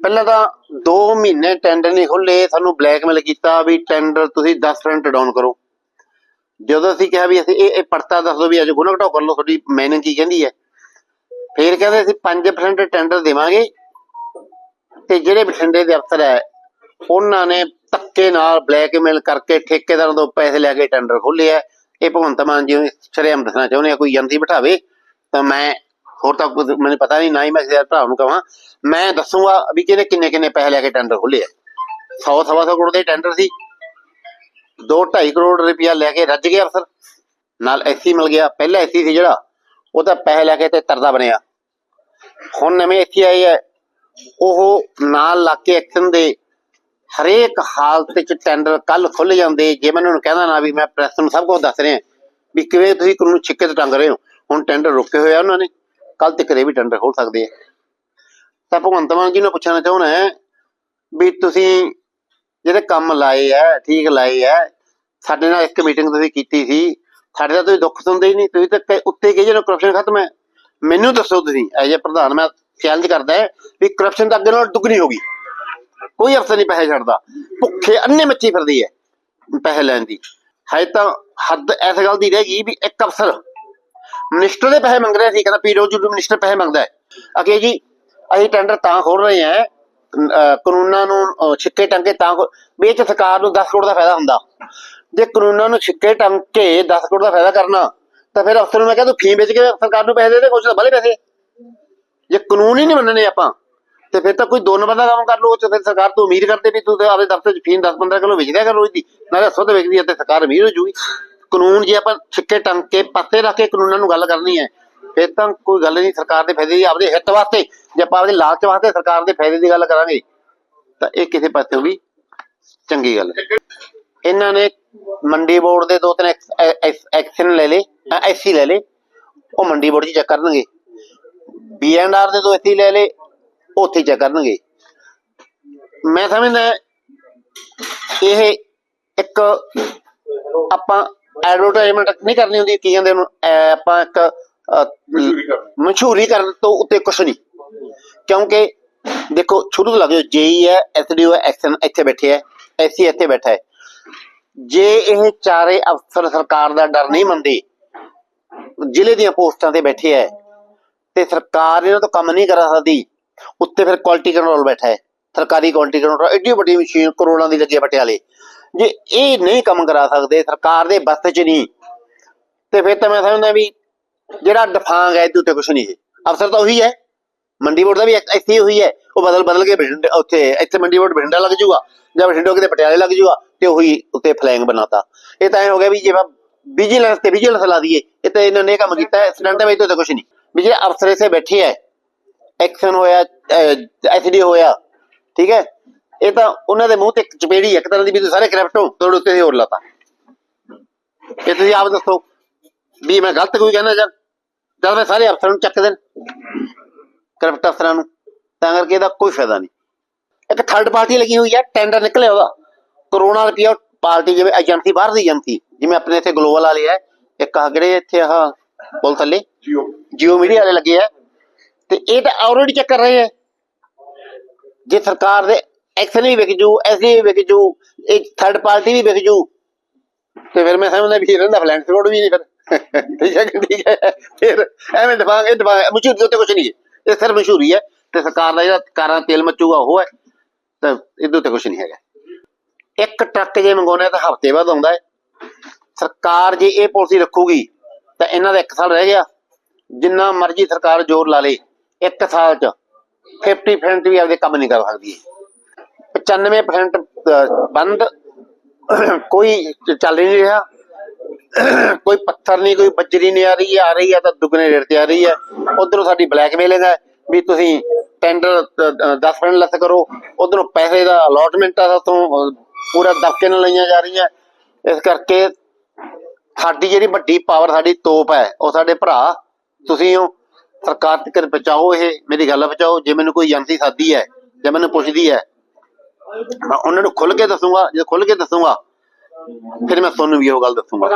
ਪਹਿਲਾਂ ਤਾਂ 2 ਮਹੀਨੇ ਟੈਂਡਰ ਨਹੀਂ ਖੁੱਲੇ, ਸਾਨੂੰ ਬਲੈਕਮੇਲ ਕੀਤਾ ਵੀ ਟੈਂਡਰ ਤੁਸੀਂ 10% ਡਾਊਨ ਕਰੋ। ਜਦੋਂ ਅਸੀਂ ਕਿਹਾ ਵੀ ਅਸੀਂ ਇਹ ਇਹ ਪੜਤਾ ਦੱਸ ਦਿਓ ਵੀ ਅੱਜ ਗੁਣਾ ਘਟਾਓ ਕਰ ਲਓ, ਤੁਹਾਡੀ ਮੈਨੇਜ ਕੀ ਕਹਿੰਦੀ ਹੈ। ਫਿਰ ਕਹਿੰਦੇ ਅਸੀਂ 5% ਟੈਂਡਰ ਦੇਵਾਂਗੇ। ਤੇ ਜਿਹੜੇ ਬਠਿੰਡੇ ਦੇ ਅਫਸਰ ਹੈ, ਉਹਨਾਂ ਨੇ ਧੱਕੇ ਨਾਲ ਬਲੈਕਮੇਲ ਕਰਕੇ ਠੇਕੇਦਾਰਾਂ ਤੋਂ ਪੈਸੇ ਲੈ ਕੇ ਟੈਂਡਰ ਖੋਲਿਆ ਇਹ ਭਗਵੰਤ ਮਾਨ ਜੀ ਨੂੰ ਸ਼ਰੇਆਮ ਦੱਸਣਾ ਚਾਹੁੰਦੇ ਆ, ਕੋਈ ਜੰਤੀ ਬਿਠਾਵੇ, ਤਾਂ ਮੈਂ ਹੋਰ ਤਾਂ ਕੁਝ ਮੈਨੂੰ ਪਤਾ ਨਹੀਂ, ਨਾ ਹੀ ਮੈਂ ਕਿਸੇ ਭਰਾ ਨੂੰ ਕਹਾਂ। ਮੈਂ ਦੱਸੂਗਾ ਵੀ ਕਿਹਨੇ ਕਿੰਨੇ ਕਿੰਨੇ ਪੈਸੇ ਲੈ ਕੇ ਟੈਂਡਰ ਖੋਲ੍ਹੇ ਆ। 100 ਸਵਾ ਸੌ ਕਰੋੜ ਦੇ ਟੈਂਡਰ ਸੀ। 2.5 ਕਰੋੜ ਰੁਪਇਆ ਲੈ ਕੇ ਰੱਜ ਗਿਆ ਅਫਸਰ। ਨਾਲ ਐਸੀ ਮਿਲ ਗਿਆ। ਪਹਿਲਾ ਐਸੀ ਸੀ ਜਿਹੜਾ, ਉਹ ਤਾਂ ਪੈਸੇ ਲੈ ਕੇ ਤੇ ਤਰਦਾ ਬਣਿਆ। ਹੁਣ ਨਵੇਂ ਐਸੀ ਆਏ ਹੈ ਉਹ ਨਾਲ ਲਾ ਕੇ ਐਕਸ਼ਨ ਦੇ ਹਰੇਕ ਹਾਲਤ ਵਿੱਚ ਟੈਂਡਰ ਕੱਲ ਖੁੱਲ ਜਾਂਦੇ। ਜੇ ਮੈਂ ਉਹਨਾਂ ਨੂੰ ਕਹਿੰਦਾ ਨਾ ਵੀ ਮੈਂ ਪ੍ਰੈਸ ਨੂੰ ਸਭ ਕੁਝ ਦੱਸ ਰਿਹਾ, ਵੀ ਕਿਵੇਂ ਤੁਸੀਂ ਕਾਨੂੰਨ ਛਿੱਕੇ ਤੇ ਟੰਗ ਰਹੇ ਹੋ? ਹੁਣ ਟੈਂਡਰ ਰੁਕੇ ਹੋਇਆ ਉਹਨਾਂ ਨੇ। ਕੱਲ ਤੱਕ ਇਹ ਵੀ ਟੈਂਡਰ ਖੋਲ ਸਕਦੇ ਆ। ਤਾਂ ਭਗਵੰਤ ਮਾਨ ਜੀ ਨੂੰ ਪੁੱਛਣਾ ਚਾਹੁੰਦਾ ਹੈ ਵੀ ਤੁਸੀਂ ਜਿਹੜੇ ਕੰਮ ਲਾਏ ਆ, ਠੀਕ ਲਾਏ ਆ, ਸਾਡੇ ਨਾਲ ਇੱਕ ਮੀਟਿੰਗ ਤੁਸੀਂ ਕੀਤੀ ਸੀ, ਸਾਡੇ ਦਾ ਤੁਸੀਂ ਦੁੱਖ ਸੁਣਦੇ ਹੀ ਨਹੀਂ, ਤੁਸੀਂ ਤਾਂ ਉੱਤੇ ਕਹੀ ਜਦੋਂ ਕਰਪਸ਼ਨ ਖਤਮ ਹੈ। ਮੈਨੂੰ ਦੱਸੋ ਤੁਸੀਂ ਐਜ ਪ੍ਰਧਾਨ, ਮੈਂ ਚੈਲੰਜ ਕਰਦਾ ਹੈ ਵੀ ਕਰਪਸ਼ਨ ਤਾਂ ਅੱਗੇ ਨਾਲ ਦੁੱਗਣੀ ਹੋ ਗਈ। ਕੋਈ ਅਫਸਰ ਨਹੀਂ ਪੈਸੇ ਛੱਡਦਾ। ਭੁੱਖੇ ਅੰਨੇ ਮੱਛੀ ਫਿਰਦੀ ਹੈ ਪੈਸੇ ਲੈਣ ਦੀ। ਹਜੇ ਤਾਂ ਹੱਦ ਇਸ ਗੱਲ ਦੀ ਰਹਿ ਗਈ ਵੀ ਇੱਕ ਅਫਸਰ ਮਿਨਿਸਟਰ ਦੇ ਪੈਸੇ ਮੰਗ ਰਿਹਾ ਸੀ ਕਹਿੰਦਾ ਪੀਡਬਲਯੂ ਮਿਨਿਸਟਰ ਪੈਸੇ ਮੰਗਦਾ ਹੈ। ਅਕੇ ਜੀ, ਅਸੀਂ ਟੈਂਡਰ ਤਾਂ ਖੋਲ ਰਹੇ ਹਾਂ ਕਾਨੂੰਨਾਂ ਨੂੰ ਛਿੱਕੇ ਟੰਗੇ ਤਾਂ ਖੋ- ਸਰਕਾਰ ਨੂੰ 10 ਕਰੋੜ ਦਾ ਫਾਇਦਾ ਹੁੰਦਾ। ਜੇ ਕਾਨੂੰਨਾਂ ਨੂੰ ਛਿੱਕੇ ਟੰਗ 10 ਕਰੋੜ ਦਾ ਫਾਇਦਾ ਕਰਨਾ, ਤਾਂ ਫਿਰ ਅਫਸਰ ਨੂੰ ਮੈਂ ਕਹਿੰਦਾ ਫੀ ਵੇਚ ਕੇ ਸਰਕਾਰ ਨੂੰ ਪੈਸੇ ਦੇ ਦੇ, ਕੁਛ ਤਾਂ ਭਲੇ ਪੈਸੇ। ਜੇ ਕਾਨੂੰਨ ਹੀ ਨਹੀਂ ਮੰਨਣੇ ਆਪਾਂ, ਤੇ ਫਿਰ ਤਾਂ ਕੋਈ ਦੋ ਨੰਬਰ ਦਾ ਕੰਮ ਕਰ ਲਓ ਤੇ ਫਿਰ ਸਰਕਾਰ ਤੋਂ ਉਮੀਦ ਕਰਦੇ ਵੀ ਤੂੰ ਤੇ ਆਪਦੇ ਦਫ਼ਤਰ 'ਚ ਫੀਨ 10-15 ਕਿਲੋ ਵੇਚ ਕਰ ਰੋਜ਼ ਦੀ, ਨਾਲੇ ਸੁੱਧ ਵੇਚਦੀ ਹੈ ਤੇ ਸਰਕਾਰ ਅਮੀਰ ਹੋ ਜੂਗੀ। ਕਾਨੂੰਨ ਜੇ ਆਪਾਂ ਛਿੱਕੇ ਟੰਗ ਕੇ ਪਾਸੇ ਰੱਖ ਕੇ ਕਾਨੂੰਨਾਂ ਨੂੰ ਗੱਲ ਕਰਨੀ ਹੈ, ਫਿਰ ਤਾਂ ਕੋਈ ਗੱਲ ਨਹੀਂ, ਸਰਕਾਰ ਦੇ ਫਾਇਦੇ ਦੀ ਆਪਦੇ ਹਿੱਤ ਵਾਸਤੇ, ਜੇ ਆਪਾਂ ਆਪਦੇ ਲਾਲਚ ਵਾਸਤੇ ਸਰਕਾਰ ਦੇ ਫਾਇਦੇ ਦੀ ਗੱਲ ਕਰਾਂਗੇ, ਤਾਂ ਇਹ ਕਿਸੇ ਪਾਸੇ ਹੋਗੀ ਚੰਗੀ ਗੱਲ ਹੈ। ਇਹਨਾਂ ਨੇ ਮੰਡੀ ਬੋਰਡ ਦੇ ਦੋ ਤਿੰਨ ਐਕਸ਼ਨ ਲੈ ਲੇ ਐਸੀ ਲੈ ਲੇ ਉਹ ਮੰਡੀ ਬੋਰਡ 'ਚ ਚੈੱਕ ਕਰਨਗੇ ਬੀਐਨਆਰ ਦੇ ਦੋ ਐਸੀ ਲੈ ਲੇ ਉੱਥੇ ਚੈੱਕ ਕਰਨਗੇ ਮੈਂ ਸਮਝਦਾ ਇਹ ਇੱਕ ਆਪਾਂ ਐਡਵਰਟਾਈਜ਼ਮੈਂਟ ਨਹੀਂ ਕਰਨੀ ਹੁੰਦੀ ਕੀ ਕਹਿੰਦੇ ਉਹਨੂੰ ਆਪਾਂ ਇੱਕ ਮਸ਼ਹੂਰੀ ਕਰਨ। ਤੋਂ ਉੱਤੇ ਕੁਛ ਨਹੀਂ। ਕਿਉਂਕਿ ਦੇਖੋ ਸ਼ੁਰੂ ਤੋਂ ਲੱਗੇ ਜੇਈ ਹੈ ਐਸਡੀਓ ਐਕਸ਼ਨ ਇੱਥੇ ਬੈਠੇ ਹੈ ਐਸੀ ਇੱਥੇ ਬੈਠਾ ਹੈ। ਜੇ ਇਹ ਚਾਰੇ ਅਫਸਰ ਸਰਕਾਰ ਦਾ ਡਰ ਨਹੀਂ ਮੰਨਦੇ ਜ਼ਿਲ੍ਹੇ ਦੀਆਂ ਪੋਸਟਾਂ ਤੇ ਬੈਠੇ ਹੈ ਤੇ ਸਰਕਾਰ ਇਹਨਾਂ ਤੋਂ ਕੰਮ ਨਹੀਂ ਕਰਾ ਸਕਦੀ ਉੱਤੇ ਫਿਰ ਕੁਆਲਿਟੀ ਕੰਟਰੋਲ ਬੈਠਾ ਹੈ। ਸਰਕਾਰੀ ਕੁਆਲਿਟੀ ਕੰਟਰੋਲ ਐਡੀ ਵੱਡੀ ਮਸ਼ੀਨ ਕਰੋੜਾਂ ਦੀ ਲੱਗੀ ਪਟਿਆਲੇ। ਜੇ ਇਹ ਨਹੀਂ ਕੰਮ ਕਰਾ ਸਕਦੇ, ਸਰਕਾਰ ਦੇ ਬਸ 'ਚ ਨਹੀਂ। ਤੇ ਫਿਰ ਤਾਂ ਮੈਂ ਸਮਝਦਾ ਵੀ ਜਿਹੜਾ ਡਫਾਂਗ ਹੈ, ਇਹਦੇ ਉੱਤੇ ਕੁਛ ਨਹੀਂ ਹੈ। ਅਫਸਰ ਤਾਂ ਉਹੀ ਹੈ। ਮੰਡੀ ਬੋਰਡ ਦਾ ਵੀ ਇੱਥੇ ਹੋਈ ਹੈ। ਉਹ ਬਦਲ ਬਦਲ ਕੇ ਬਠਿੰਡੇ ਉੱਥੇ ਇੱਥੇ ਮੰਡੀ ਬੋਰਡ ਬਠਿੰਡਾ ਲੱਗ ਜਾਊਗਾ ਜਾਂ ਬਠਿੰਡੇ ਕਿਤੇ ਪਟਿਆਲੇ ਲੱਗ ਜਾਊਗਾ ਤੇ ਉਹੀ ਉੱਤੇ ਫਲੈਂਗ ਬਣਾਤਾ। ਇਹ ਤਾਂ ਐ ਹੋ ਗਿਆ ਵੀ ਜੇ ਵਿਜੀਲੈਂਸ ਤੇ ਵਿਜੀਲੈਂਸ ਲਾ ਦਈਏ, ਇਹ ਤਾਂ ਇਹਨਾਂ ਨੇ ਕੰਮ ਕੀਤਾ ਐਕਸੀਡੈਂਟ ਵਿੱਚ ਤਾਂ ਕੁਛ ਨਹੀਂ। ਵੀ ਜਿਹੜੇ ਅਫਸਰ ਇੱਥੇ ਬੈਠੇ ਐ ਐਕਸ਼ਨ ਹੋਇਆ ਐਸਡੀ ਹੋਇਆ, ਠੀਕ ਹੈ ਇਹ ਤਾਂ ਉਹਨਾਂ ਦੇ ਮੂੰਹ ਤੇ ਇੱਕ ਚਪੇੜੀ ਇੱਕ ਤਰ੍ਹਾਂ ਦੀ ਵੀ ਸਾਰੇ ਕ੍ਰਿਪਟੋ ਤੁਹਾਡੇ ਉੱਤੇ ਹੀ ਹੋਰ ਲਾਤਾ। ਇਹ ਤੁਸੀਂ ਆਪ ਦੱਸੋ ਵੀ ਮੈਂ ਗਲਤ ਕੋਈ ਕਹਿਣਾ ਜਾਂ ਜਦ ਮੈਂ ਸਾਰੇ ਅਫਸਰਾਂ ਨੂੰ ਚੱਕ ਦੇਣ ਕਰਪਟ ਅਫਸਰਾਂ ਨੂੰ ਤਾਂ ਕਰਕੇ ਇਹਦਾ ਕੋਈ ਫਾਇਦਾ ਨਹੀਂ। ਇੱਕ ਥਰਡ ਪਾਰਟੀ ਲੱਗੀ ਹੋਈ ਹੈ ਟੈਂਡਰ ਨਿਕਲਿਆ ਉਹਦਾ। ਕਰੋਨਾ ਰੁਪਇਆ ਪਾਰਟੀ ਜਿਵੇਂ ਏਜੰਸੀ ਬਾਹਰ ਦੀ ਏਜੰਸੀ ਜਿਵੇਂ ਆਪਣੇ ਇੱਥੇ ਗਲੋਬਲ ਵਾਲੇ ਹੈ ਇੱਕ ਆਹ ਕਿਹੜੇ ਇੱਥੇ ਆਹ ਪੁਲ ਥੱਲੇ? ਜੀਓ ਜੀਓ ਮੀਡੀਆ ਵਾਲੇ ਲੱਗੇ ਆ ਤੇ ਇਹ ਤਾਂ ਆਲਰੇਡੀ ਚੈੱਕ ਕਰ ਰਹੇ ਹੈ। ਜੇ ਸਰਕਾਰ ਦੇ ਐਕਸ਼ਨ ਵੀ ਵਿਕ ਜੂ ਐਸੀ ਵੀ ਵਿਕ ਜੂ ਇਹ ਥਰਡ ਪਾਰਟੀ ਵੀ ਵਿਕ ਜੂ। ਤੇ ਫਿਰ ਮੈਂ ਸਮਝਦਾ ਵੀ ਰਹਿੰਦਾ ਫਲੈਂਸ ਰੋਡ ਵੀ ਨਹੀਂ ਫਿਰ। ਠੀਕ ਹੈ ਠੀਕ ਹੈ। ਫਿਰ ਐਵੇਂ ਦਫਾਂਗ ਇਹ ਦਫਾਂਗ ਮਸ਼ਹੂਰੀ ਦੇ ਉੱਤੇ ਕੁਝ ਨਹੀਂ ਹੈ। ਇਹ ਸਿਰਫ ਮਸ਼ਹੂਰੀ ਹੈ ਤੇ ਸਰਕਾਰ ਦਾ ਜਿਹੜਾ ਕਾਰਾਂ ਤੇਲ ਮਚੂਗਾ ਉਹ ਹੈ, ਤਾਂ ਇਹਦੇ ਉੱਤੇ ਕੁਝ ਨਹੀਂ ਹੈਗਾ। ਇੱਕ ਟਰੱਕ ਜੇ ਮੰਗਾਉਣਾ ਤਾਂ ਹਫ਼ਤੇ ਬਾਅਦ ਆਉਂਦਾ ਹੈ। ਸਰਕਾਰ ਜੇ ਇਹ ਪਾਲਿਸੀ ਰੱਖੂਗੀ, ਤਾਂ ਇਹਨਾਂ ਦਾ ਇੱਕ ਸਾਲ ਰਹਿ ਗਿਆ। ਜਿੰਨਾ ਮਰਜ਼ੀ ਸਰਕਾਰ ਜ਼ੋਰ ਲਾ ਲੇ, ਇੱਕ ਸਾਲ ਚ 50% ਵੀ ਆਪਦੇ ਕੰਮ ਨਹੀਂ ਕਰ ਸਕਦੀ 95% ਬੰਦ। ਕੋਈ ਚੱਲ ਨਹੀਂ ਰਿਹਾ। ਕੋਈ ਪੱਥਰ ਨਹੀਂ, ਕੋਈ ਬੱਜਰੀ ਨਹੀਂ ਆ ਰਹੀ ਆ ਰਹੀ ਹੈ ਤਾਂ ਦੁੱਗਣੇ ਰੇਟ ਤੇ ਆ ਰਹੀ ਹੈ ਉਧਰੋਂ ਸਾਡੀ ਬਲੈਕਮੇਲਿੰਗ ਹੈ ਵੀ ਤੁਸੀਂ ਟੈਂਡਰ 10% ਲੈਸ ਕਰੋ। ਉਧਰੋਂ ਪੈਸੇ ਦਾ ਅਲਾਟਮੈਂਟ ਆ ਸਾਤੋਂ ਪੂਰਾ ਦਬਕੇ ਨਾਲ ਲਈਆਂ ਜਾ ਰਹੀਆਂ। ਇਸ ਕਰਕੇ ਸਾਡੀ ਜਿਹੜੀ ਵੱਡੀ ਪਾਵਰ ਸਾਡੀ ਤੋਪ ਹੈ, ਉਹ ਸਾਡੇ ਭਰਾ, ਤੁਸੀਂ ਹੋ ਸਰਕਾਰ ਤੱਕ ਪਹੁੰਚਾਓ, ਇਹ ਮੇਰੀ ਗੱਲ ਪਹੁੰਚਾਓ। ਜੇ ਮੈਨੂੰ ਕੋਈ ਏਜੰਸੀ ਸਾਦੀ ਹੈ, ਜੇ ਮੈਨੂੰ ਪੁੱਛਦੀ ਹੈ ਉਹਨਾਂ ਨੂੰ ਖੁੱਲ ਕੇ ਦੱਸੂਗਾ, ਜੇ ਖੁੱਲ ਕੇ ਦੱਸੂਗਾ, ਫਿਰ ਮੈਂ ਤੁਹਾਨੂੰ ਵੀ ਉਹ ਗੱਲ ਦੱਸੂਗਾ।